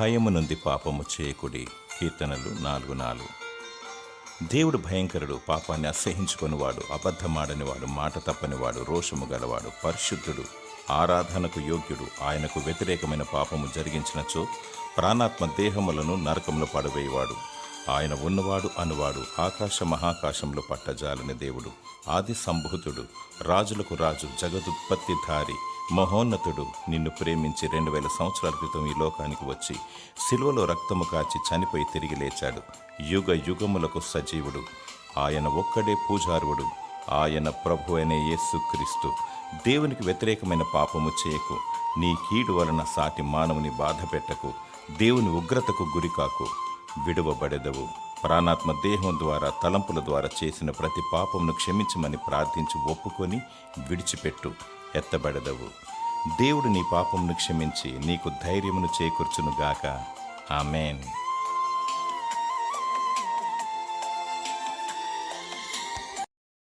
భయము నుండి పాపము చేయకుడి కీర్తనలు నాలుగు నాలుగు దేవుడు భయంకరుడు పాపాన్ని అసహించుకునివాడు అబద్ధమాడనివాడు మాట తప్పనివాడు రోషము గలవాడు పరిశుద్ధుడు ఆరాధనకు యోగ్యుడు ఆయనకు వ్యతిరేకమైన పాపము జరిగించినచో ప్రాణాత్మ దేహములను నరకంలో పడవేయవాడు. ఆయన ఉన్నవాడు అనువాడు ఆకాశ మహాకాశంలో పట్టజాలని దేవుడు ఆది సంభూతుడు రాజులకు రాజు జగదుత్పత్తిధారి మహోన్నతుడు నిన్ను ప్రేమించి రెండు వేల సంవత్సరాల క్రితం ఈ లోకానికి వచ్చి సిలువలో రక్తము కాచి చనిపోయి తిరిగి లేచాడు. యుగ యుగములకు సజీవుడు. ఆయన ఒక్కడే పూజారువుడు. ఆయన ప్రభు అనే యేసుక్రీస్తు దేవునికి వ్యతిరేకమైన పాపము చేయకు. నీ కీడు వలన సాటి మానవుని బాధ పెట్టకు. దేవుని ఉగ్రతకు గురికాకు విడువబడెదవు. ప్రాణాత్మ దేహం ద్వారా తలంపుల ద్వారా చేసిన ప్రతి పాపమును క్షమించమని ప్రార్థించి ఒప్పుకొని విడిచిపెట్టు. ఎత్తబడదవు. దేవుడు నీ పాపమును క్షమించి నీకు ధైర్యమును చేకూర్చునుగాక. ఆమెన్.